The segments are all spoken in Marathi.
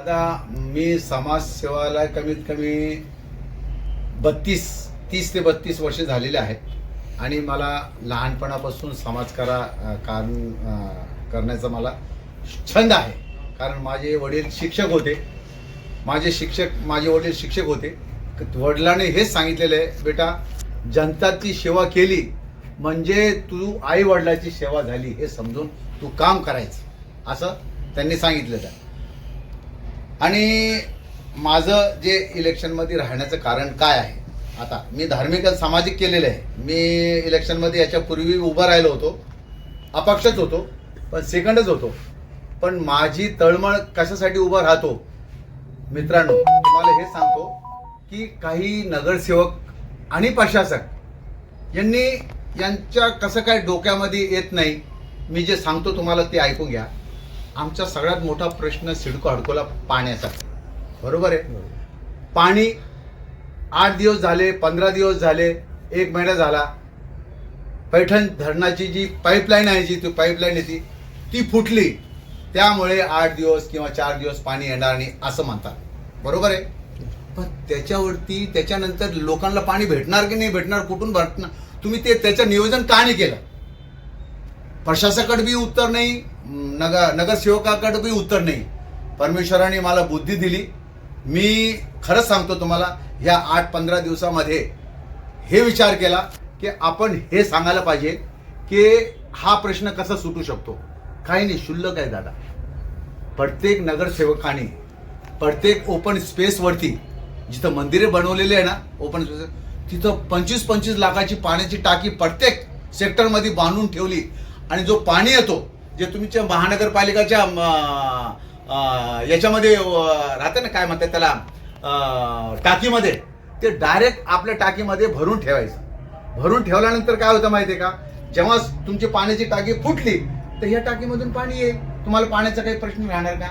आता मी समाजसेवाला कमीत कमी बत्तीस तीस ते बत्तीस वर्ष झालेले आहेत. आणि मला लहानपणापासून समाजकारा कारण करण्याचा मला छंद आहे. कारण माझे वडील शिक्षक होते. माझे शिक्षक माझे वडील शिक्षक होते. वडिलांनी हेच सांगितलेलं आहे बेटा जनताची सेवा केली म्हणजे तू आई वडिलाची सेवा झाली हे समजून तू काम करायचं. असं त्यांनी सांगितलेलं आहे. आणि माझं जे इलेक्शनमध्ये राहण्याचं कारण काय आहे? आता मी धार्मिक सामाजिक केलेलं आहे. मी इलेक्शनमध्ये याच्यापूर्वी उभं राहिलो होतो. अपक्षच होतो पण सेकंडच होतो. पण माझी तळमळ कशासाठी उभा राहतो? मित्रांनो तुम्हाला हे सांगतो की काही नगरसेवक आणि प्रशासक यांनी यांच्या कसं काय डोक्यामध्ये येत नाही मी जे सांगतो तुम्हाला ते ऐकून घ्या. आमचा सगळ्यात मोठा प्रश्न सिडको हडकोला पाण्याचा. बरोबर आहे? पाणी आठ दिवस झाले पंधरा दिवस झाले एक महिना झाला. पैठण धरणाची जी पाईपलाईन आहे जी ती पाईपलाईन आहे ती ती फुटली. त्यामुळे आठ दिवस किंवा चार दिवस पाणी येणार नाही असं म्हणतात. बरोबर आहे? पण त्याच्यावरती त्याच्यानंतर लोकांना पाणी भेटणार की नाही भेटणार कुठून भेटणार? तुम्ही ते त्याचं नियोजन का नाही केलं? प्रशासकाकडे बी उत्तर नाही नगर नगरसेवकाकडंबी उत्तर नाही. परमेश्वराने मला बुद्धी दिली. मी खरंच सांगतो तुम्हाला ह्या आठ पंधरा दिवसामध्ये हे विचार केला की आपण हे सांगायला पाहिजे की हा प्रश्न कसा सुटू शकतो. काही नाही शुल्लक आहे दादा. प्रत्येक नगरसेवकाने प्रत्येक ओपन स्पेसवरती जिथं मंदिरे बनवलेली आहे ना ओपन स्पेस तिथं पंचवीस पंचवीस लाखाची पाण्याची टाकी प्रत्येक सेक्टरमध्ये बांधून ठेवली. आणि जो पाणी येतो जे तुमच्या महानगरपालिकाच्या याच्यामध्ये राहते ना काय म्हणतात त्याला टाकीमध्ये ते डायरेक्ट आपल्या टाकीमध्ये भरून ठेवायचं. भरून ठेवल्यानंतर काय होतं माहितीये का? जेव्हा तुमची पाण्याची टाकी फुटली तर ह्या टाकीमधून पाणी येईल तुम्हाला पाण्याचा काही प्रश्न राहणार का?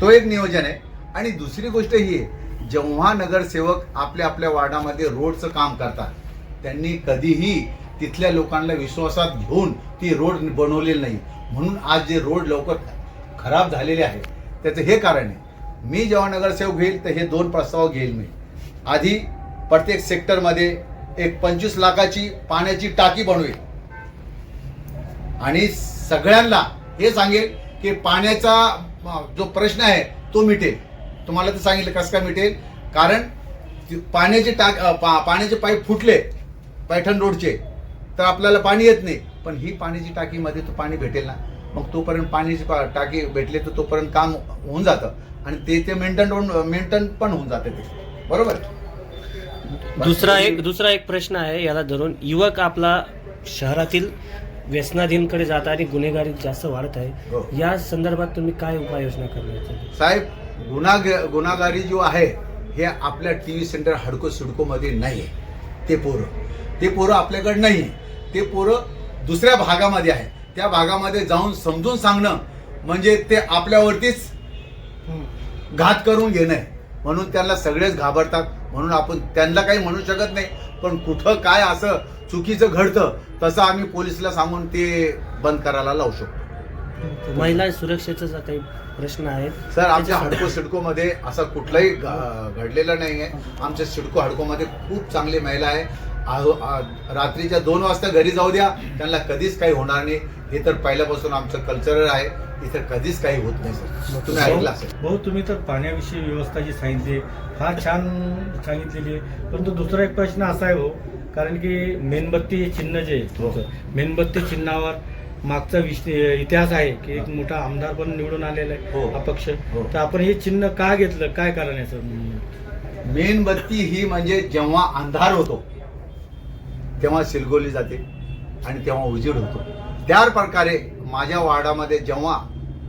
तो एक नियोजन आहे. आणि दुसरी गोष्ट ही आहे जेव्हा नगरसेवक आपल्या आपल्या वार्डामध्ये रोडचं काम करतात त्यांनी कधीही तिथल्या लोकांना विश्वासात घेऊन ती रोड बनवलेली नाही. म्हणून आज जे रोड लवकर खराब झालेले आहेत त्याचं हे कारण आहे. मी जेव्हा नगरसेवक घेईल तर हे दोन प्रस्ताव घेईल मी. आधी प्रत्येक सेक्टरमध्ये एक पंचवीस लाखाची पाण्याची टाकी बनवेल. आणि सगळ्यांना हे सांगेल की पाण्याचा जो प्रश्न आहे तो मिटेल. तुम्हाला तर सांगितलं कसं काय मिटेल? कारण पाण्याचे टाक पा- पाण्याचे पाईप फुटले पैठण रोडचे. तर आपल्याला पाणी येत नाही. पण ही पाण्याची टाकीमध्ये तो पाणी भेटेल ना. मग तोपर्यंत पाण्याची टाकी भेटले तर तोपर्यंत काम होऊन जातं. आणि ते ते मेंटेन मेंटेन पण होऊन जाते ते. बरोबर? दुसरा एक दुसरा एक प्रश्न आहे याला धरून युवक आपला शहरातील व्यसनाधीनकडे जात आणि गुन्हेगारी जास्त वाढत हो. आहे या संदर्भात तुम्ही काय उपाययोजना करण्यात साहेब गुन्हा गुन्हागारी जो आहे हे आपल्या टी व्ही सेंटर हडको सिडकोमध्ये नाही आहे ते पोरं. ते पोरं आपल्याकडे नाही आहे ते पोरं दुसऱ्या भागामध्ये आहे. त्या भागामध्ये जाऊन समजून सांगणं म्हणजे ते आपल्यावरतीच घात करून घेणं आहे. म्हणून त्यांना सगळेच घाबरतात. म्हणून आपण त्यांना काही म्हणू शकत नाही. पण कुठं काय असं चुकीचं घडतं तसं आम्ही पोलिसला सांगून ते बंद करायला लावू शकतो. महिला सुरक्षेचा काही प्रश्न आहे सर आमच्या हडको सिडकोमध्ये असं कुठलाही घडलेलं नाही आहे आमच्या सिडको हडकोमध्ये खूप चांगली महिला आहे. रात्रीच्या दोन वाजता घरी जाऊ द्या. त्यांना कधीच काही होणार नाही. हे तर पहिल्यापासून आमचं कल्चरल आहे. इथं कधीच काही होत नाही. सर तुम्ही ऐकलं भाऊ तुम्ही तर पाण्याविषयी व्यवस्था जी सांगितली फार छान सांगितलेली आहे. परंतु दुसरा एक प्रश्न असा आहे भाऊ कारण की मेणबत्ती हे चिन्ह जे आहे हो. मेणबत्ती चिन्हावर मागचा इतिहास आहे की एक मोठा आमदार पण निवडून आलेला हो. आहे अपक्ष. हो. तर आपण हे चिन्ह का घेतलं? काय कारण आहे सर? मेणबत्ती ही म्हणजे जेव्हा अंधार होतो तेव्हा सिलगोली जाते आणि तेव्हा उजेड होतो. त्या प्रकारे माझ्या वार्डामध्ये जेव्हा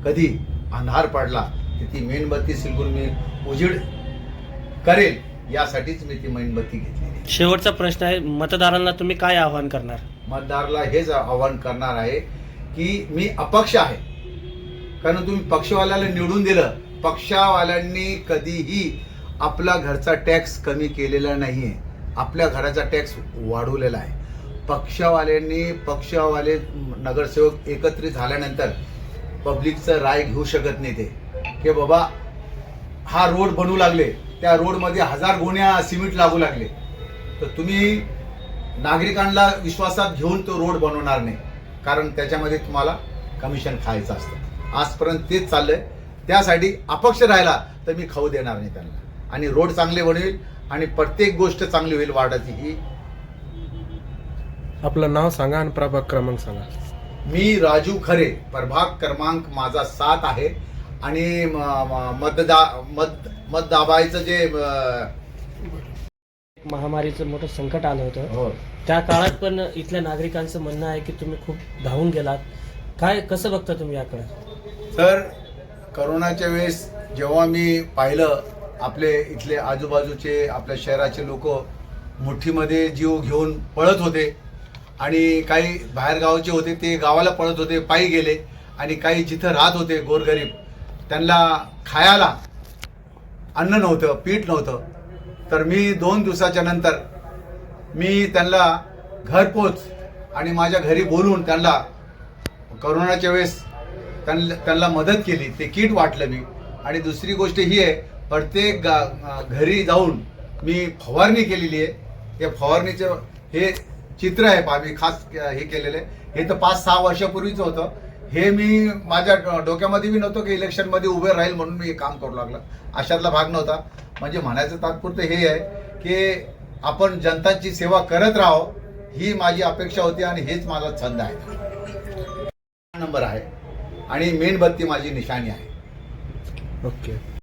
कधी अंधार पडला तर ती मेणबत्ती सिलगून मी उजेड करेल यासाठीच मी ती मेणबत्ती घेतली शेवटचा प्रश्न आहे मतदारांना तुम्ही काय आवाहन करणार? मतदारला हेच आवाहन करणार आहे की मी अपक्ष आहे. कारण तुम्ही पक्षवाल्याला निवडून दिलं पक्षावाल्यांनी कधीही आपला घरचा टॅक्स कमी केलेला नाहीये. आपल्या घराचा टॅक्स वाढवलेला आहे. पक्षवाल्यांनी पक्षवाले नगरसेवक एकत्रित झाल्यानंतर पब्लिकचं राय घेऊ शकत नाही ते. की बाबा हा रोड बनवू लागले. त्या रोडमध्ये हजार गोण्या सिमेंट लागू लागले. तर तुम्ही नागरिकांना विश्वासात घेऊन तो रोड बनवणार नाही. कारण त्याच्यामध्ये तुम्हाला कमिशन खायचं असतं. आजपर्यंत तेच चाललंय. त्यासाठी अपक्ष राहिला तर मी खाऊ देणार नाही त्यांना. आणि रोड चांगले बनवेल आणि प्रत्येक गोष्ट चांगली होईल वार्डाची ही. आपलं नाव सांगा आणि प्रभाग क्रमांक सांगा. मी राजू खरे प्रभाग क्रमांक माझा सात आहे. आणि म- म- मतदा मत मत दाबायचं जे महामारीचं मोठं संकट आलं होतं. हो. त्या काळात पण इथल्या नागरिकांचं म्हणणं आहे की तुम्ही खूप धावून गेलात. काय कसं बघता तुम्ही याकडे? तर करोनाच्या वेळेस जेव्हा मी पाहिलं आपले इथले आजूबाजूचे आपल्या शहराचे लोक मुठ्ठीमध्ये जीव घेऊन पळत होते आणि काही बाहेरगावचे होते ते गावाला पळत होते पायी गेले आणि काही जिथं राहत होते गोरगरीब त्यांना खायला अन्न नव्हतं पीठ नव्हतं. तर मी दोन दिवसाच्या नंतर मी त्यांना घरपोच आणि माझ्या घरी बोलून त्यांना करोनाच्या वेळेस त्यांना त्यांना मदत केली. ते किट वाटलं मी. आणि दुसरी गोष्ट ही आहे प्रत्येक गा- घरी जाऊन मी फवारणी केलेली आहे. या फवारणीचं हे चित्र आहे पा मी खास हे केलेलं आहे. हे तर पाच सहा वर्षापूर्वीचं होतं. हे मी माझ्या डोक्यामध्ये बी नव्हतं की इलेक्शनमध्ये उभे राहील म्हणून मी हे काम करू लागलं. अशातला भाग नव्हता. म्हणजे म्हणायचं तात्पुरतं हे आहे की आपण जनतांची सेवा करत राहो ही माझी अपेक्षा होती आणि हेच माझा छंद आहे. नंबर आहे. आणि मेणबत्ती माझी निशाणी आहे. ओके.